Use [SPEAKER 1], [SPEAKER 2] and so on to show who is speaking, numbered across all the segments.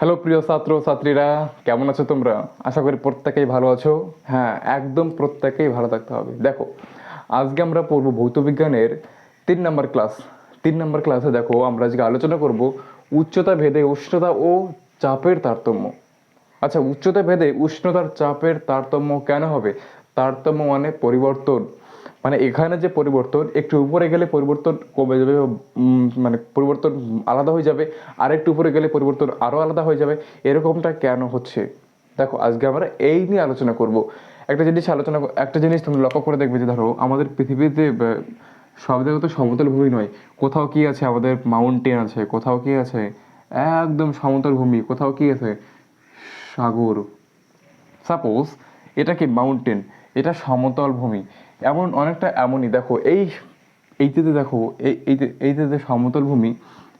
[SPEAKER 1] Hello প্রিয় ছাত্র, ছাত্রীরা, কেমন আছো তোমরা? আশা করি প্রত্যেকেই ভালো আছো। হ্যাঁ একদম প্রত্যেকেই ভালো থাকতে হবে। দেখো, আজকে আমরা পড়ব ভৌত বিজ্ঞানের তিন নম্বর ক্লাস। তিন নম্বর ক্লাসে দেখো, আমরা আজকে আলোচনা করব উচ্চতা ভেদে উষ্ণতা ও চাপের তারতম্য। আচ্ছা উচ্চতা ভেদে উষ্ণতার চাপের তারতম্য কেন হবে? তারতম্য মানে পরিবর্তন। মানে এখানে যে পরিবর্তন, একটু উপরে গেলে পরিবর্তন কমে যাবে মানে পরিবর্তন আলাদা হয়ে যাবে আর একটু উপরে গেলে পরিবর্তন আরও আলাদা হয়ে যাবে, এরকমটা কেন হচ্ছে? দেখো, আজকে আমরা এই নিয়ে আলোচনা করব। একটা জিনিস আলোচনা একটা জিনিস তুমি লক্ষ্য করে দেখবে যে ধরো, আমাদের পৃথিবীতে সব জায়গায় তো সমতল ভূমি নয়, কোথাও কি আছে আমাদের মাউন্টেন আছে, কোথাও কি আছে একদম সমতল ভূমি, কোথাও কি আছে সাগর? সাপোজ এটা কি মাউন্টেন এটা সমতল ভূমি। এমন অনেকটা এমনই। দেখো, এই, এইটাতে দেখো, এই এইটাতে সমতল ভূমি,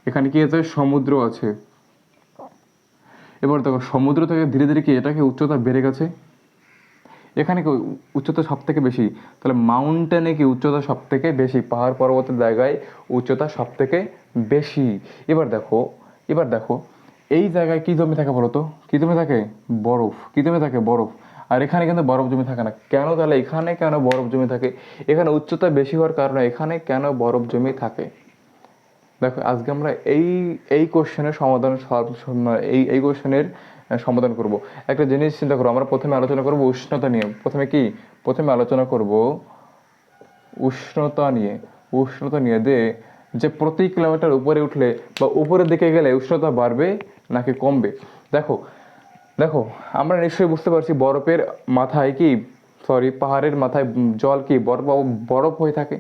[SPEAKER 1] এখানে কি আছে? সমুদ্র আছে। এবার দেখো, সমুদ্র থেকে ধীরে ধীরে কি এটাকে উচ্চতা বেড়ে গেছে? এখানে কি উচ্চতা সব থেকে বেশি? তাহলে মাউন্টেনে কি উচ্চতা সব থেকে বেশি? পাহাড় পর্বতের জায়গায় উচ্চতা সব থেকে বেশি। এবার দেখো এবার দেখো, এই জায়গায় কি জমি থাকে বলো তো কি জমি থাকে? বরফ। কি জমি থাকে? বরফ। আর এখানে কিন্তু বরফ জমি থাকে না। কেন তাহলে এখানে কেন বরফ জমি থাকে? এখানে উচ্চতা বেশি হওয়ার কারণে এখানে কেন বরফ জমি থাকে? দেখো, আজকে আমরা এই এই কোশ্চেনের সমাধান এই এই কোশ্চেনের সমাধান করব। একটা জিনিস চিন্তা করো, আমরা প্রথমে আলোচনা করব উষ্ণতা নিয়ে। প্রথমে কি? প্রথমে আলোচনা করব উষ্ণতা নিয়ে। উষ্ণতা নিয়ে দে, যে প্রতি কিলোমিটার উপরে উঠলে বা উপরের দিকে গেলে উষ্ণতা বাড়বে নাকি কমবে? দেখো দেখো, আমরা নিশ্চয়ই বুঝতে পারছি বরফের মাথায় কি সরি পাহাড়ের মাথায় জল কি বরফ বরফ হয়ে থাকে?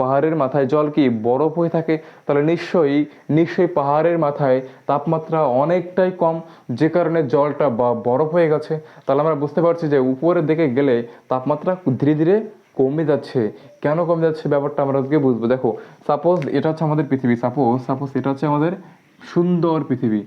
[SPEAKER 1] পাহাড়ের মাথায় জল কি বরফ হয়ে থাকে? তাহলে নিশ্চয়ই নিশ্চয়ই পাহাড়ের মাথায় তাপমাত্রা অনেকটাই কম, যে কারণে জলটা বা বরফ হয়ে গেছে। তাহলে আমরা বুঝতে পারছি যে উপরের দিকে গেলে তাপমাত্রা ধীরে ধীরে কমে যাচ্ছে। কেন কমে যাচ্ছে ব্যাপারটা আমরা আজকে বুঝব। দেখো সাপোজ এটা হচ্ছে আমাদের পৃথিবী সাপোজ সাপোজ এটা হচ্ছে আমাদের সুন্দর পৃথিবী।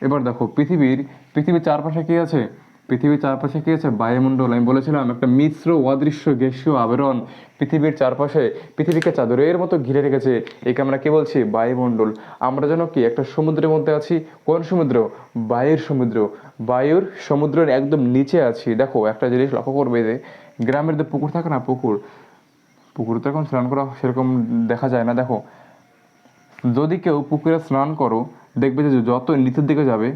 [SPEAKER 1] এবার দেখো, পৃথিবীর পৃথিবীর চারপাশে কি আছে? পৃথিবীর চারপাশে কি আছে? বায়ুমণ্ডল। আমি বলেছিলাম, একটা মিশ্র, অদৃশ্য, গ্যাসীয় আবরণ পৃথিবীর চারপাশে, পৃথিবীকে চাদরের মতো ঘিরে রেখেছে। একে আমরা কি বলছি? বায়ুমণ্ডল। আমরা যেন কি, একটা সমুদ্রের মধ্যে আছি? কোন সমুদ্র? বায়ুর সমুদ্র। বায়ুর সমুদ্রের একদম নিচে আছি। দেখো, একটা জিনিস লক্ষ্য করবে যে, গ্রামের যে পুকুর থাকে না, পুকুর, পুকুরে তো এখন স্নান করা সেরকম দেখা যায় না। দেখো, যদি কেউ পুকুরে স্নান করো দেখবে যে যত নিচের দিকে যাবে,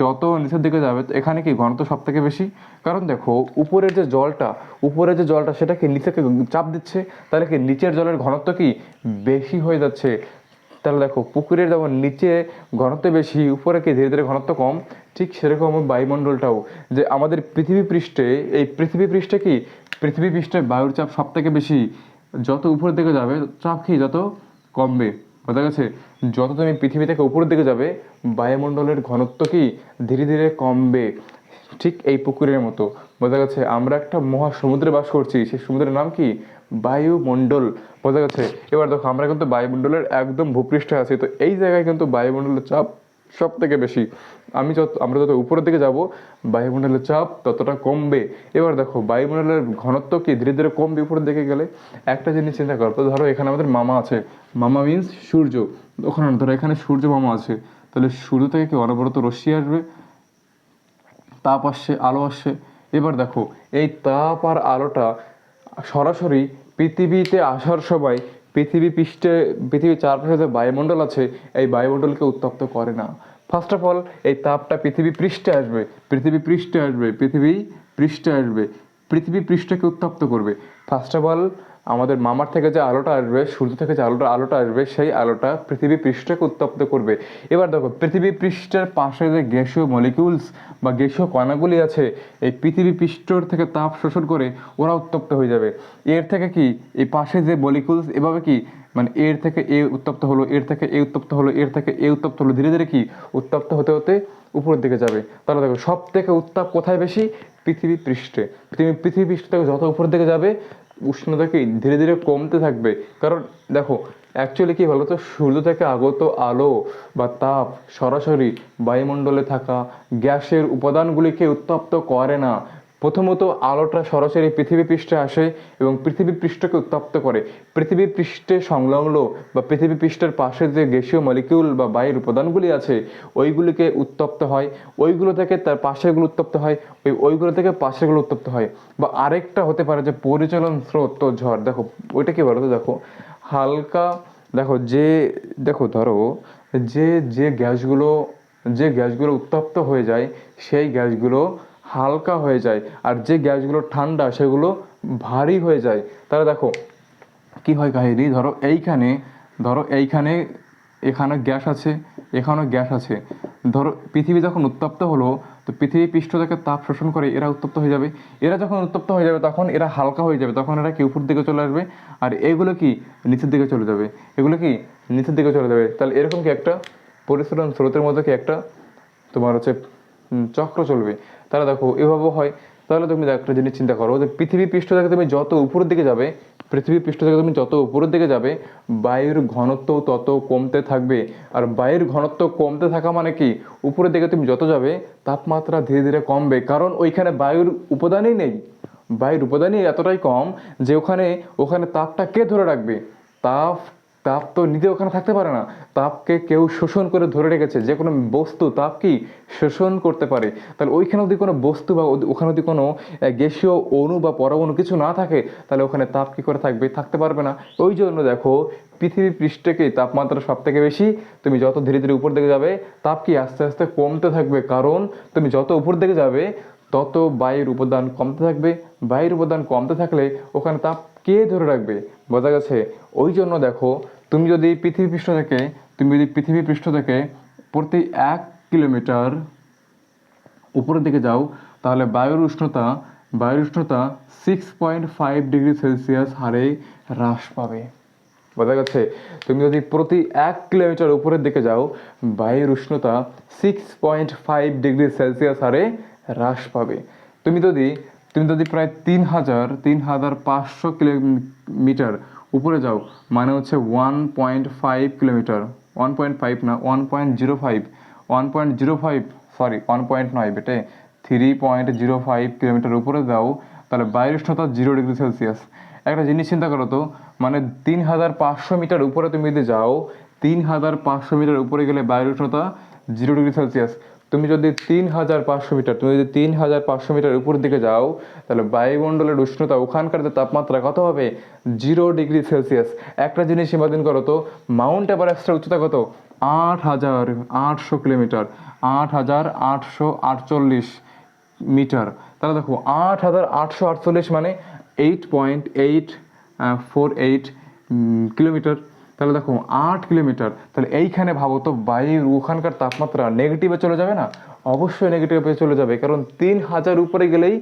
[SPEAKER 1] যত নিচের দিকে যাবে, এখানে কি ঘনত্ব সব থেকে বেশি? কারণ দেখো, উপরের যে জলটা, উপরের যে জলটা সেটাকে নিচেকে চাপ দিচ্ছে, তাহলে কি নিচের জলের ঘনত্ব কি বেশি হয়ে যাচ্ছে? তাহলে দেখো, পুকুরের যেমন নিচে ঘনত্ব বেশি, উপরে কি ধীরে ধীরে ঘনত্ব কম? ঠিক সেরকম বায়ুমণ্ডলটাও, যে আমাদের পৃথিবী পৃষ্ঠে, এই পৃথিবী পৃষ্ঠে কি পৃথিবী পৃষ্ঠে বায়ুর চাপ সব থেকে বেশি? যত উপরের দিকে যাবে, চাপ কি যত কমবে? বোঝা গেছে? যত তুমি পৃথিবী থেকে উপরের দিকে যাবে, বায়ুমণ্ডলের ঘনত্ব কি ধীরে ধীরে কমবে? ঠিক এই পুকুরের মতো। বোঝা গেছে আমরা একটা মহাসমুদ্রে বাস করছি, সেই সমুদ্রের নাম কি? বায়ুমণ্ডল। বোঝা গেছে। এবার দেখো, আমরা কিন্তু বায়ুমণ্ডলের একদম ভূপৃষ্ঠে আছি, তো এই জায়গায় কিন্তু বায়ুমণ্ডলের চাপ সব থেকে বেশি। আমি যত, আমরা যত উপরের দিকে যাব, বায়ুমণ্ডলের চাপ ততটা কমবে। এবার দেখো, বায়ুমণ্ডলের ঘনত্ব কি ধীরে ধীরে কমবে উপরের দিকে গেলে? একটা জিনিস চিন্তা করো, তো ধরো এখানে আমাদের মামা আছে। মামা মিন্স সূর্য। ওখানে ধরো এখানে সূর্য আছে, তাহলে সূর্য থেকে কি অনবরত রশ্মি আসবে? তাপ আসছে, আলো আসছে। এবার দেখো, এই তাপ আর আলোটা সরাসরি পৃথিবীতে আসার সময় পৃথিবী পৃষ্ঠে, পৃথিবীর চারপাশে যে বায়ুমণ্ডল আছে, এই বায়ুমণ্ডলকে উত্তপ্ত করে না। ফার্স্ট অফ অল এই তাপটা পৃথিবী পৃষ্ঠে আসবে, পৃথিবী পৃষ্ঠে আসবে, পৃথিবী পৃষ্ঠে আসবে, পৃথিবী পৃষ্ঠকে উত্তপ্ত করবে। ফার্স্ট অফ অল আমাদের মামার থেকে যে আলোটা আসবে, সূর্য থেকে যে আলোটা আলোটা আসবে, সেই আলোটা পৃথিবী পৃষ্ঠকে উত্তপ্ত করবে। এবার দেখো, পৃথিবী পৃষ্ঠের পাশে যে গ্যাসীয় মলিকিউলস বা গ্যাসীয় কণাগুলি আছে, এই পৃথিবী পৃষ্ঠর থেকে তাপ শোষণ করে ওরা উত্তপ্ত হয়ে যাবে। এর থেকে কি, এই পাশে যে মলিকিউলস এভাবে কি মানে এর থেকে এ উত্তপ্ত হলো, এর থেকে এ উত্তপ্ত হলো, এর থেকে এ উত্তপ্ত হলো, ধীরে ধীরে কি, উত্তপ্ত হতে হতে উপরের দিকে যাবে। তাহলে দেখো সব থেকে উত্তাপ কোথায় বেশি? পৃথিবী পৃষ্ঠে। পৃথিবী পৃথিবী পৃষ্ঠ থেকে যত উপরের দিকে যাবে উষ্ণতা কি ধীরে ধীরে কমতে থাকবে। কারণ দেখো অ্যাকচুয়ালি কি বলতো? সূর্য থেকে আগত আলো বা তাপ সরাসরি বায়ুমণ্ডলে থাকা গ্যাসের উপাদানগুলিকে উত্তপ্ত করে না। প্রথমত আলোটা সরাসরি পৃথিবী পৃষ্ঠে আসে এবং পৃথিবী পৃষ্ঠকে উত্তপ্ত করে। পৃথিবী পৃষ্ঠে সংলগ্ন বা পৃথিবী পৃষ্ঠের পাশে যে গ্যাসীয় মলিকিউল বা বায়ুর উপাদানগুলি আছে, ওইগুলিকে উত্তপ্ত হয়। ওইগুলো থেকে তার পাশেগুলো উত্তপ্ত হয়। ওই ওইগুলো থেকে পাশেগুলো উত্তপ্ত হয়। বা আরেকটা হতে পারে যে পরিচালন স্রোত তো ঝড়। দেখো, ওইটা কি বলো তো দেখো, হালকা, দেখো যে, দেখো ধরো, যে যে গ্যাসগুলো যে গ্যাসগুলো উত্তপ্ত হয়ে যায়, সেই গ্যাসগুলো হালকা হয়ে যায় আর যে গ্যাসগুলো ঠান্ডা সেগুলো ভারী হয়ে যায়। তাহলে দেখো, কি হয় কাহিনী? ধরো এইখানে ধরো এইখানে এখানে গ্যাস আছে, এখানেও গ্যাস আছে। ধরো পৃথিবী যখন উত্তপ্ত হলো, তো পৃথিবী পৃষ্ঠ থেকে তাপ শোষণ করে এরা উত্তপ্ত হয়ে যাবে। এরা যখন উত্তপ্ত হয়ে যাবে, তখন এরা হালকা হয়ে যাবে, তখন এরা কি উপর দিকে চলে আসবে? আর এগুলো কি নিচের দিকে চলে যাবে? এগুলো কি নিচের দিকে চলে যাবে? তাহলে এরকম কি একটা পরিশ্রম স্রোতের মধ্যে কি একটা তোমার হচ্ছে চক্র চলবে। তাহলে দেখো, এভাবেও হয়। তাহলে তুমি একটা জিনিস চিন্তা করো যে পৃথিবী পৃষ্ঠ থেকে তুমি যত উপরের দিকে যাবে পৃথিবী পৃষ্ঠ থেকে তুমি যত উপরের দিকে যাবে, বায়ুর ঘনত্ব তত কমতে থাকবে। আর বায়ুর ঘনত্ব কমতে থাকা মানে কি? উপরের দিকে তুমি যত যাবে, তাপমাত্রা ধীরে ধীরে কমবে। কারণ ওইখানে বায়ুর উপাদানই নেই। বায়ুর উপাদানই এতটাই কম যে ওখানে ওখানে তাপটা কে ধরে রাখবে? তাপ তাপ তো নিজে ওখানে থাকতে পারে না। তাপকে কেউ শোষণ করে ধরে রেখেছে, যে কোনো বস্তু তাপ কি শোষণ করতে পারে। তাহলে ওইখানে যদি কোনো বস্তু বা ওখানে যদি কোনো গ্যাসীয় অণু বা পরমাণু কিছু না থাকে, তাহলে ওখানে তাপ কি করে থাকবে? থাকতে পারবে না। ওই জন্য দেখো পৃথিবী পৃষ্ঠকে তাপমাত্রা সব থেকে বেশি, তুমি যত ধীরে ধীরে উপর দিকে যাবে, তাপ কি আস্তে আস্তে কমতে থাকবে। কারণ তুমি যত উপর দিকে যাবে, তত বায়ুর উপাদান কমতে থাকবে। বায়ুর উপাদান কমতে থাকলে ওখানে তাপ কে ধরে রাখবে? বোঝা গেছে? ওই জন্য দেখো তুমি যদি পৃথিবী পৃষ্ঠ থেকে, তুমি যদি পৃথিবী পৃষ্ঠ থেকে প্রতি এক কিলোমিটার উপরের দিকে যাও, তাহলে বায়ুর উষ্ণতা বায়ুর উষ্ণতা six point five degree Celsius হারে হ্রাস পাবে। বোঝা গেছে? তুমি যদি প্রতি এক কিলোমিটার উপরের দিকে যাও, বায়ুর উষ্ণতা six point five degree Celsius হারে হ্রাস পাবে। তুমি যদি তুমি যদি প্রায় তিন হাজার তিন হাজার পাঁচশো কিলোমিটার উপরে যাও মানে হচ্ছে one point five kilometre. One point five না one point zero five one point zero five sorry one point নয় বেটে three point zero five kilometre উপরে যাও, তাহলে বায়ুর উষ্ণতা জিরো ডিগ্রি সেলসিয়াস একটা জিনিস চিন্তা করো তো মানে তিন হাজার পাঁচশো মিটার উপরে তুমি যদি যাও তিন হাজার পাঁচশো মিটার উপরে গেলে বায়ুর উষ্ণতা জিরো ডিগ্রি সেলসিয়াস তুমি যদি তিন হাজার পাঁচশো মিটার, তুমি যদি তিন হাজার পাঁচশো মিটার উপর দিকে যাও, তাহলে বায়ুমণ্ডলের উষ্ণতা ওখানকার যে তাপমাত্রা, কত হবে? Zero degree Celsius. একটা জিনিস ইমাজিন করো তো, মাউন্ট এভারেস্টের উচ্চতা কত? আট হাজার আটশো কিলোমিটার আট হাজার আটশো আটচল্লিশ মিটার। তাহলে দেখো আট হাজার আটশো আটচল্লিশ মানে eight point eight four eight kilometre. তাহলে দেখো, আট কিলোমিটার। তাহলে এইখানে ভাবো তো, বায়ুর ওখানকার তাপমাত্রা নেগেটিভে চলে যাবে না? অবশ্যই নেগেটিভে চলে যাবে, কারণ তিন হাজার উপরে গেলেই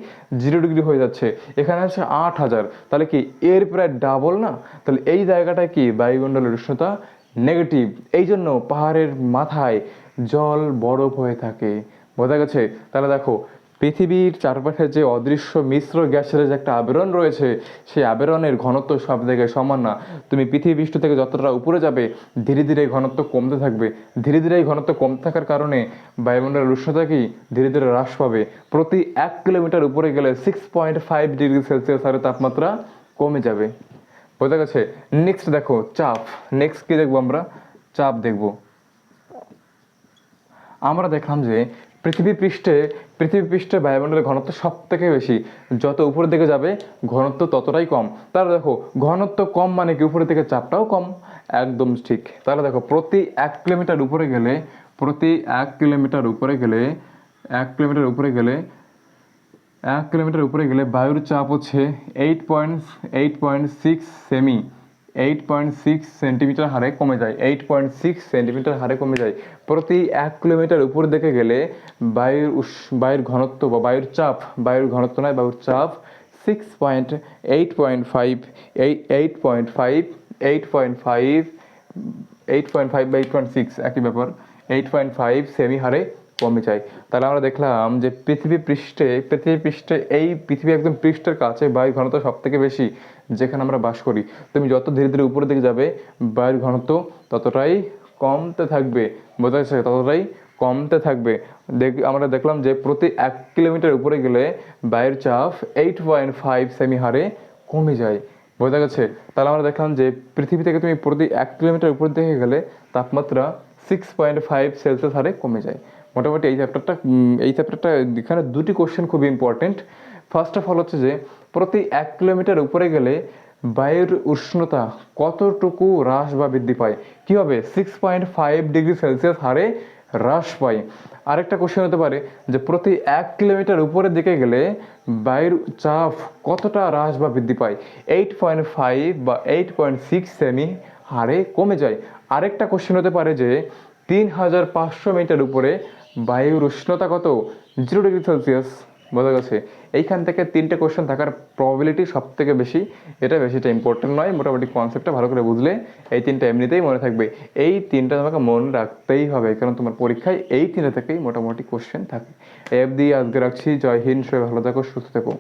[SPEAKER 1] জিরো ডিগ্রি হয়ে যাচ্ছে। এখানে আছে আট হাজার। তাহলে কি এর প্রায় ডাবল না? তাহলে এই জায়গাটা কি বায়ুমণ্ডলের উষ্ণতা নেগেটিভ এই জন্য পাহাড়ের মাথায় জল বরফ হয়ে থাকে। বোঝা গেছে? তাহলে দেখো পৃথিবীর চারপাশে যে অদৃশ্য মিশ্র গ্যাসের যে একটা আবরণ রয়েছে, সেই আবরণের ঘনত্ব সব জায়গায় সমান না। তুমি পৃথিবী পৃষ্ঠ থেকে যতটা উপরে যাবে, ধীরে ধীরে ঘনত্ব কমতে থাকবে। ধীরে ধীরে এই ঘনত্ব কমতে থাকার কারণে বায়ুমণ্ডলের উষ্ণতা কি ধীরে ধীরে হ্রাস পাবে। প্রতি এক কিলোমিটার উপরে গেলে six point five degree Celsius হারে তাপমাত্রা কমে যাবে। বোঝা গেছে? নেক্সট দেখো, চাপ। নেক্সট কি দেখব আমরা? চাপ দেখব। আমরা দেখলাম যে পৃথিবী পৃষ্ঠে পৃথিবী পৃষ্ঠে বায়ুমণ্ডলের ঘনত্ব সব থেকে বেশি। যত উপরের দিকে যাবে, ঘনত্ব ততটাই কম। তাহলে দেখো, ঘনত্ব কম মানে কি? উপরের দিকে চাপটাও কম। একদম ঠিক। তাহলে দেখো, প্রতি এক কিলোমিটার উপরে গেলে, প্রতি এক কিলোমিটার উপরে গেলে, এক কিলোমিটার উপরে গেলে, এক কিলোমিটার উপরে গেলে বায়ুর চাপ হচ্ছে eight point eight point six semi eight point six centimetre হারে কমে যায়। এইট পয়েন্ট সিক্স সেন্টিমিটার হারে কমে যায়। প্রতি এক কিলোমিটার উপর দিকে গেলে বায়ুর উস- বায়ুর ঘনত্ব বা বায়ুর চাপ, বায়ুর ঘনত্ব নয়, বায়ুর চাপ six point eight point five eight point five eight point five eight point five বা এইট পয়েন্ট সিক্স একই ব্যাপার। এইট পয়েন্ট ফাইভ সেমি হারে কমে যায় তাহলে আমরা দেখলাম যে পৃথিবী পৃষ্ঠে পৃথিবী পৃষ্ঠে এই পৃথিবী একদম পৃষ্ঠের কাছে বায়ুর ঘনত্ব সব থেকে বেশি, যেখানে আমরা বাস করি। তুমি যত ধীরে ধীরে উপরের দিকে যাবে, বায়ুর ঘনত্ব ততটাই কমতে থাকবে। বোঝা যাচ্ছে ততটাই কমতে থাকবে। দেখ, আমরা দেখলাম যে প্রতি এক কিলোমিটার উপরে গেলে বায়ুর চাপ এইট পয়েন্ট ফাইভ সেমি হারে কমে যায়। বোঝা গেছে? তাহলে আমরা দেখলাম যে পৃথিবী থেকে তুমি প্রতি এক কিলোমিটার উপর দিকে গেলে তাপমাত্রা সিক্স পয়েন্ট ফাইভ সেলসিয়াস হারে কমে যায়। মোটামুটি এই চ্যাপ্টারটা এই চ্যাপ্টারটা এখানে দুটি কোশ্চেন খুব ইম্পর্টেন্ট ফার্স্ট অফ অল হচ্ছে যে, প্রতি এক কিলোমিটার উপরে গেলে বায়ুর উষ্ণতা কতটুকু হ্রাস বা বৃদ্ধি পায়? কী হবে? Six point five degree Celsius হারে হ্রাস পায়। আরেকটা কোশ্চেন হতে পারে যে, প্রতি এক কিলোমিটার উপরের দিকে গেলে বায়ুর চাপ কতটা হ্রাস বা বৃদ্ধি পায়? এইট পয়েন্ট ফাইভ বা এইট পয়েন্ট সিক্স সেমি হারে কমে যায়। আরেকটা কোশ্চেন হতে পারে যে, তিন হাজার পাঁচশো মিটার উপরে বায়ুর উষ্ণতা কত? জিরো ডিগ্রি সেলসিয়াস বোঝা গেছে। এইখান থেকে তিনটে কোশ্চেন থাকার প্রবাবিলিটি সব থেকে বেশি। এটা বেশিটা ইম্পর্টেন্ট নয়, মোটামুটি কনসেপ্টটা ভালো করে বুঝলে এই তিনটা এমনিতেই মনে থাকবে। এই তিনটা তোমাকে মনে রাখতেই হবে, কারণ তোমার পরীক্ষায় এই তিনটা থেকেই মোটামুটি কোশ্চেন থাকে। এফ দিয়ে আজকে রাখছি। জয় হিন্দ, সবাই ভালো থাকো, সুস্থ থেকো।